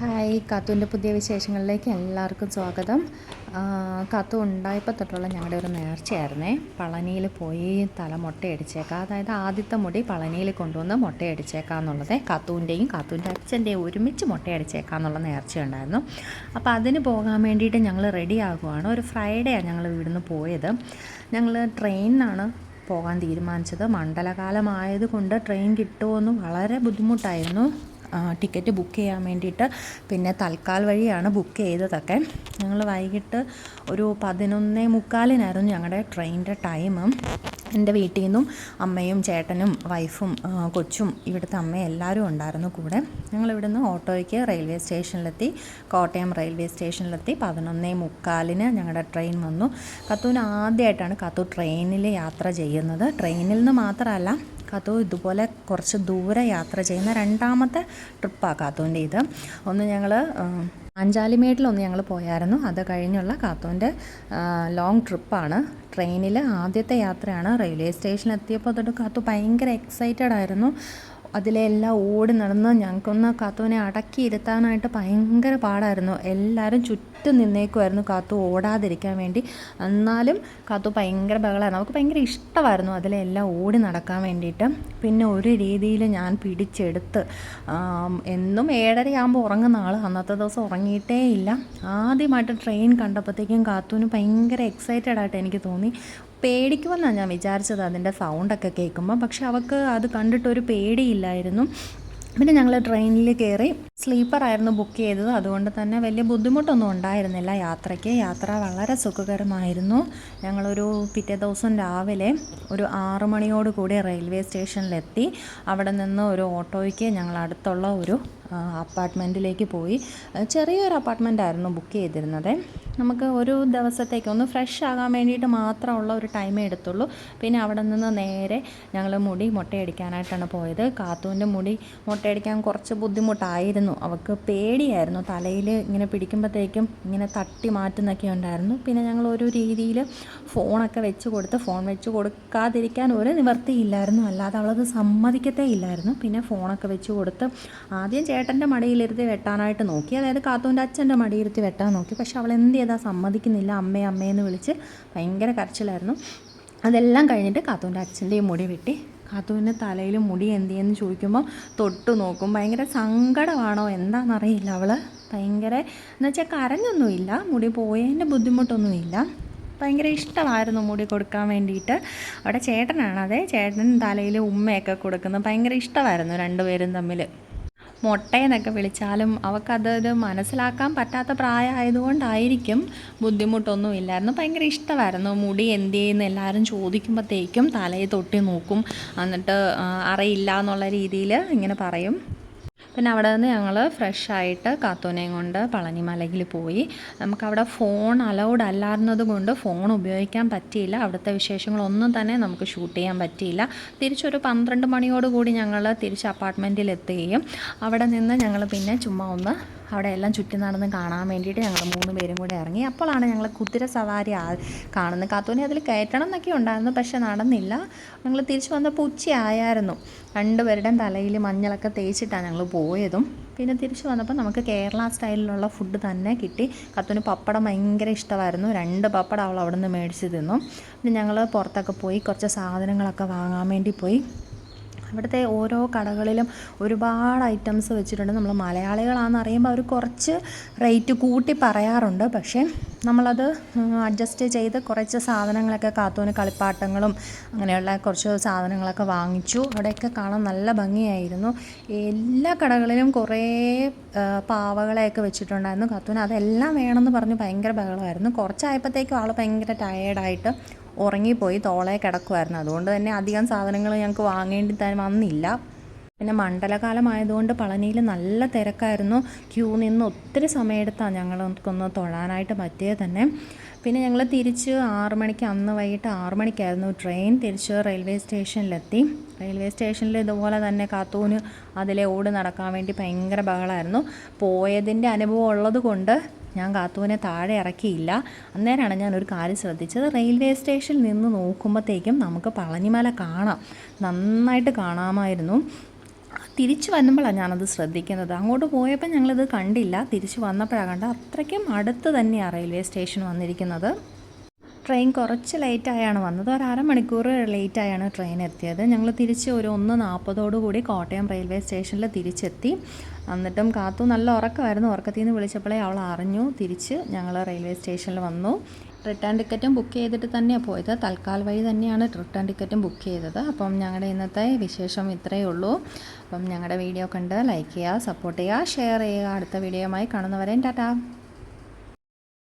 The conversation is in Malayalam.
ഹായ് കാത്തുവിന്റെ പുതിയ വിശേഷങ്ങളിലേക്ക് എല്ലാവർക്കും സ്വാഗതം. കത്തു ഉണ്ടായപ്പോൾ തൊട്ടുള്ള ഞങ്ങളുടെ ഒരു നേർച്ചയായിരുന്നേ. പളനിയിൽ പോയി തല മുട്ടയടിച്ചേക്കാം. അതായത് ആദ്യത്തെ മുടി പളനിയിൽ കൊണ്ടുവന്ന് മുട്ടയടിച്ചേക്കാം എന്നുള്ളത് കാത്തുവിന്റെയും കാത്തുവിന്റെ അച്ഛന്റെയും ഒരുമിച്ച് മുട്ടയടിച്ചേക്കാം എന്നുള്ള നേർച്ചയുണ്ടായിരുന്നു. അപ്പോൾ അതിന് പോകാൻ വേണ്ടിയിട്ട് ഞങ്ങൾ റെഡി ആകുവാണ്. ഒരു ഫ്രൈഡേയാണ് ഞങ്ങൾ ഇവിടുന്ന് പോയത്. ഞങ്ങൾ ട്രെയിനിനാണ് പോകാൻ തീരുമാനിച്ചത്. മണ്ഡലകാലമായതുകൊണ്ട് ട്രെയിൻ കിട്ടുമോയെന്ന് വളരെ ബുദ്ധിമുട്ടായിരുന്നു. ടിക്കറ്റ് ബുക്ക് ചെയ്യാൻ വേണ്ടിയിട്ട് പിന്നെ തൽക്കാൽ വഴിയാണ് ബുക്ക് ചെയ്തതൊക്കെ. ഞങ്ങൾ വൈകിട്ട് ഒരു പതിനൊന്നേ മുക്കാലിനായിരുന്നു ഞങ്ങളുടെ ട്രെയിനിന്റെ ടൈം. എന്റെ വീട്ടിൽ നിന്നും അമ്മയും ചേട്ടനും വൈഫും കൊച്ചും ഇവിടുത്തെ അമ്മയും എല്ലാവരും ഉണ്ടായിരുന്നു കൂടെ. ഞങ്ങൾ ഇവിടുന്ന് ഓട്ടോയ്ക്ക് റെയിൽവേ സ്റ്റേഷനിലെത്തി. കോട്ടയം റെയിൽവേ സ്റ്റേഷനിലെത്തി. പതിനൊന്നേ മുക്കാലിന് ഞങ്ങളുടെ ട്രെയിൻ വന്നു. കത്തൂന് ആദ്യമായിട്ടാണ് കത്തു ട്രെയിനിൽ യാത്ര ചെയ്യുന്നത്. ട്രെയിനിൽ നിന്ന് മാത്രമല്ല കാത്തു ഇതുപോലെ കുറച്ച് ദൂരെ യാത്ര ചെയ്യുന്ന രണ്ടാമത്തെ ട്രിപ്പാണ് കാത്തുവിന്റെ ഇത്. ഒന്ന് ഞങ്ങൾ അഞ്ചാലിമേട്ടിലൊന്ന് ഞങ്ങൾ പോയായിരുന്നു. അത് കഴിഞ്ഞുള്ള കാത്തുവിന്റെ ലോങ് ട്രിപ്പാണ് ട്രെയിനിൽ ആദ്യത്തെ യാത്രയാണ് റെയിൽവേ സ്റ്റേഷനിൽ എത്തിയപ്പോൾ തൊട്ട് കാത്തു ഭയങ്കര എക്സൈറ്റഡ് ആയിരുന്നു. അതിലെല്ലാം ഓടി നടന്ന് ഞങ്ങൾക്കൊന്ന് കാത്തുവിനെ അടക്കി ഇരുത്താനായിട്ട് ഭയങ്കര പാടായിരുന്നു. എല്ലാവരും ചുറ്റും നിന്നേക്കുമായിരുന്നു കാത്തു ഓടാതിരിക്കാൻ വേണ്ടി. എന്നാലും കാത്തു ഭയങ്കര ബഹളമായിരുന്നു നമുക്ക് ഭയങ്കര ഇഷ്ടമായിരുന്നു അതിലെല്ലാം ഓടി നടക്കാൻ വേണ്ടിയിട്ട്. പിന്നെ ഒരു രീതിയിൽ ഞാൻ പിടിച്ചെടുത്ത് എന്നും ഏഴരയാകുമ്പോൾ ഉറങ്ങുന്ന ആൾ അന്നത്തെ ദിവസം ഉറങ്ങിയിട്ടേ ഇല്ല. ആദ്യമായിട്ട് ട്രെയിൻ കണ്ടപ്പോഴത്തേക്കും കാത്തുവിന് ഭയങ്കര എക്സൈറ്റഡ് ആയിട്ട് എനിക്ക് തോന്നി. പേടിക്കുമെന്നാണ് ഞാൻ വിചാരിച്ചത് അതിന്റെ സൗണ്ടൊക്കെ കേൾക്കുമ്പോൾ പക്ഷെ അവൾക്ക് അത് കണ്ടിട്ടൊരു പേടിയില്ലായിരുന്നു. പിന്നെ ഞങ്ങൾ ട്രെയിനിൽ കയറി സ്ലീപ്പറായിരുന്നു ബുക്ക് ചെയ്തത്. അതുകൊണ്ട് തന്നെ വലിയ ബുദ്ധിമുട്ടൊന്നും ഉണ്ടായിരുന്നില്ല. യാത്രയ്ക്ക് യാത്ര വളരെ സുഖകരമായിരുന്നു. ഞങ്ങളൊരു പിറ്റേ ദിവസം രാവിലെ ഒരു ആറു മണിയോടുകൂടി റെയിൽവേ സ്റ്റേഷനിലെത്തി അവിടെ നിന്ന് ഒരു ഓട്ടോയ്ക്ക് ഞങ്ങൾ അടുത്തുള്ള ഒരു അപ്പാർട്ട്മെന്റിലേക്ക് പോയി. ചെറിയൊരു അപ്പാർട്ട്മെന്റ് ആയിരുന്നു ബുക്ക് ചെയ്തിരുന്നത്. നമുക്ക് ഒരു ദിവസത്തേക്ക് ഒന്ന് ഫ്രഷ് ആകാൻ വേണ്ടിയിട്ട് മാത്രമുള്ള ഒരു ടൈമേ എടുത്തുള്ളൂ. പിന്നെ അവിടെ നിന്ന് നേരെ ഞങ്ങൾ മുടി മുട്ടയടിക്കാനായിട്ടാണ് പോയത്. കാത്തുവിന്റെ മുടി മുട്ടയടിക്കാൻ കുറച്ച് ബുദ്ധിമുട്ടായിരുന്നു. അവൾക്ക് പേടിയായിരുന്നു. തലയിൽ ഇങ്ങനെ പിടിക്കുമ്പോഴത്തേക്കും ഇങ്ങനെ തട്ടി മാറ്റുന്നൊക്കെ ഉണ്ടായിരുന്നു. പിന്നെ ഞങ്ങൾ ഒരു രീതിയിൽ ഫോണൊക്കെ വെച്ച് കൊടുത്ത് ഫോൺ വെച്ച് കൊടുക്കാതിരിക്കാൻ ഒരു നിവർത്തിയില്ലായിരുന്നു അല്ലാതെ അവളത് സമ്മതിക്കത്തേ ഇല്ലായിരുന്നു. പിന്നെ ഫോണൊക്കെ വെച്ച് കൊടുത്ത് ആദ്യം ചേട്ടന്റെ മടിയിലിരുത്തി വെട്ടാനായിട്ട് നോക്കി. അതായത് കാത്തുവിന്റെ അച്ഛന്റെ മടിയിരുത്തി വെട്ടാൻ നോക്കി. പക്ഷെ അവൾ എന്ത് ചെയ്താൽ സമ്മതിക്കുന്നില്ല അമ്മേ അമ്മയെന്ന് വിളിച്ച് ഭയങ്കര കരച്ചിലായിരുന്നു. അതെല്ലാം കഴിഞ്ഞിട്ട് കാത്തുവിന്റെ അച്ഛന്റെയും മുടി വെട്ടി. കാത്തുവിന്റെ തലയിൽ മുടി എന്ത് എന്തിയെന്ന് ചോദിക്കുമ്പോൾ തൊട്ട് നോക്കും. ഭയങ്കര സങ്കടമാണോ? എന്താണെന്നറിയില്ല അവൾ ഭയങ്കര എന്ന് വെച്ചാൽ കരഞ്ഞൊന്നുമില്ല. മുടി പോയതിന്റെ ബുദ്ധിമുട്ടൊന്നുമില്ല. ഭയങ്കര ഇഷ്ടമായിരുന്നു മുടി കൊടുക്കാൻ വേണ്ടിയിട്ട്. അവിടെ ചേട്ടനാണ്. അതെ ചേട്ടൻ തലയിൽ ഉമ്മയൊക്കെ കൊടുക്കുന്നത് ഭയങ്കര ഇഷ്ടമായിരുന്നു രണ്ടുപേരും തമ്മിൽ മുട്ടയെന്നൊക്കെ വിളിച്ചാലും അവൾക്കതൊരു മനസ്സിലാക്കാൻ പറ്റാത്ത പ്രായമായതുകൊണ്ടായിരിക്കും ബുദ്ധിമുട്ടൊന്നും ഇല്ലായിരുന്നു. ഭയങ്കര ഇഷ്ടമായിരുന്നു. മുടി എന്ത് ചെയ്യുന്നു എല്ലാവരും ചോദിക്കുമ്പോഴത്തേക്കും തലയിൽ തൊട്ടി നോക്കും. എന്നിട്ട് അറിയില്ല എന്നുള്ള രീതിയിൽ ഇങ്ങനെ പറയും. പിന്നെ അവിടെ നിന്ന് ഞങ്ങൾ ഫ്രഷായിട്ട് കാത്തോനെയും കൊണ്ട് പളനിമലയിൽ പോയി. നമുക്കവിടെ ഫോൺ അലൗഡ് അല്ലായിരുന്നത് കൊണ്ട് ഫോൺ ഉപയോഗിക്കാൻ പറ്റിയില്ല. അവിടുത്തെ വിശേഷങ്ങളൊന്നും തന്നെ നമുക്ക് ഷൂട്ട് ചെയ്യാൻ പറ്റിയില്ല. തിരിച്ചൊരു പന്ത്രണ്ട് മണിയോടുകൂടി ഞങ്ങൾ തിരിച്ച് അപ്പാർട്ട്മെന്റിൽ എത്തുകയും അവിടെ നിന്ന് ഞങ്ങൾ പിന്നെ ചുമ്മാ ഒന്ന് അവിടെ എല്ലാം ചുറ്റി നടന്ന് കാണാൻ വേണ്ടിയിട്ട് ഞങ്ങൾ മൂന്ന് പേരും കൂടെ ഇറങ്ങി. അപ്പോഴാണ് ഞങ്ങൾ കുതിര സവാരി ആ കാണുന്നത്. കാത്തോനെ അതിൽ കയറ്റണം എന്നൊക്കെ ഉണ്ടായിരുന്നു പക്ഷെ നടന്നില്ല. ഞങ്ങൾ തിരിച്ചു വന്നപ്പോൾ ഉച്ചയായിരുന്നു രണ്ടുപേരുടെയും തലയിൽ മഞ്ഞളൊക്കെ തേച്ചിട്ടാണ് ഞങ്ങൾ പോയതും. പിന്നെ തിരിച്ചു വന്നപ്പോൾ നമുക്ക് കേരള സ്റ്റൈലിലുള്ള ഫുഡ് തന്നെ കിട്ടി. കത്തുന് പപ്പടം ഭയങ്കര ഇഷ്ടമായിരുന്നു. രണ്ട് പപ്പടം അവൾ അവിടെ നിന്ന് മേടിച്ച് തിന്നു. പിന്നെ ഞങ്ങൾ പുറത്തൊക്കെ പോയി കുറച്ച് സാധനങ്ങളൊക്കെ വാങ്ങാൻ വേണ്ടി പോയി. അവിടുത്തെ ഓരോ കടകളിലും ഒരുപാട് ഐറ്റംസ് വെച്ചിട്ടുണ്ട്. നമ്മൾ മലയാളികളാണെന്ന് അറിയുമ്പോൾ അവർ കുറച്ച് റേറ്റ് കൂട്ടി പറയാറുണ്ട്. പക്ഷേ നമ്മളത് അഡ്ജസ്റ്റ് ചെയ്ത് കുറച്ച് സാധനങ്ങളൊക്കെ കാത്തൂന് കളിപ്പാട്ടങ്ങളും അങ്ങനെയുള്ള കുറച്ച് സാധനങ്ങളൊക്കെ വാങ്ങിച്ചു. അവിടെയൊക്കെ കാണാൻ നല്ല ഭംഗിയായിരുന്നു. എല്ലാ കടകളിലും കുറേ പാവകളെയൊക്കെ വെച്ചിട്ടുണ്ടായിരുന്നു. കാത്തൂന് അതെല്ലാം വേണമെന്ന് പറഞ്ഞ് ഭയങ്കര ബഹളമായിരുന്നു. കുറച്ചായപ്പോഴത്തേക്കും ആൾ ഭയങ്കര ടയേർഡായിട്ട് ഉറങ്ങിപ്പോയി തോളെ കിടക്കുമായിരുന്നു അതുകൊണ്ട് തന്നെ അധികം സാധനങ്ങൾ ഞങ്ങൾക്ക് വാങ്ങേണ്ടി തന്നെ വന്നില്ല. പിന്നെ മണ്ഡലകാലമായതുകൊണ്ട് പളനിയിൽ നല്ല തിരക്കായിരുന്നു. ക്യൂ നിന്ന് ഒത്തിരി സമയമെടുത്താണ് ഞങ്ങൾക്കൊന്ന് തൊഴാനായിട്ട് പറ്റിയത് തന്നെ. പിന്നെ ഞങ്ങൾ തിരിച്ച് ആറു മണിക്ക് അന്ന് വൈകിട്ട് ആറു മണിക്കായിരുന്നു ട്രെയിൻ തിരിച്ച് റെയിൽവേ സ്റ്റേഷനിലെത്തി. റെയിൽവേ സ്റ്റേഷനിൽ ഇതുപോലെ തന്നെ കാത്തൂന് അതിലെ ഓട് നടക്കാൻ വേണ്ടി ഭയങ്കര ബഹളമായിരുന്നു പോയതിന്റെ അനുഭവം ഉള്ളത് കൊണ്ട് ഞാൻ കാത്തുവിനെ താഴെ ഇറക്കിയില്ല. അന്നേരമാണ് ഞാൻ ഒരു കാര്യം ശ്രദ്ധിച്ചത്. റെയിൽവേ സ്റ്റേഷനിൽ നിന്ന് നോക്കുമ്പോഴത്തേക്കും നമുക്ക് പളനിമല കാണാം. നന്നായിട്ട് കാണാമായിരുന്നു. തിരിച്ച് വരുമ്പോഴാണ് ഞാനത് ശ്രദ്ധിക്കുന്നത്. അങ്ങോട്ട് പോയപ്പോൾ ഞങ്ങളിത് കണ്ടില്ല. തിരിച്ചു വന്നപ്പോഴാണ് കണ്ട അത്രയ്ക്കും അടുത്ത് തന്നെയാണ് റെയിൽവേ സ്റ്റേഷൻ വന്നിരിക്കുന്നത്. ട്രെയിൻ കുറച്ച് ലേറ്റായാണ് വന്നത്. ഒരു അരമണിക്കൂർ ലേറ്റായാണ് ട്രെയിൻ എത്തിയത്. ഞങ്ങൾ തിരിച്ച് ഒരു ഒന്ന് നാൽപ്പതോടുകൂടി കോട്ടയം റെയിൽവേ സ്റ്റേഷനിൽ തിരിച്ചെത്തി. എന്നിട്ടും കാത്തു. നല്ല ഉറക്കമായിരുന്നു. ഉറക്കത്തിൽ നിന്ന് വിളിച്ചപ്പോഴേ അവൾ അറിഞ്ഞു. തിരിച്ച് ഞങ്ങൾ റെയിൽവേ സ്റ്റേഷനിൽ വന്നു. റിട്ടേൺ ടിക്കറ്റും ബുക്ക് ചെയ്തിട്ട് തന്നെയാണ് പോയത്. തൽക്കാൽ വഴി തന്നെയാണ് റിട്ടേൺ ടിക്കറ്റും ബുക്ക് ചെയ്തത്. അപ്പം ഞങ്ങളുടെ ഇന്നത്തെ വിശേഷം ഇത്രയേ ഉള്ളൂ. അപ്പം ഞങ്ങളുടെ വീഡിയോ കണ്ട് ലൈക്ക് ചെയ്യുക സപ്പോർട്ട് ചെയ്യുക ഷെയർ ചെയ്യുക. അടുത്ത വീഡിയോയുമായി കാണുന്നവരെയും ടാറ്റാ.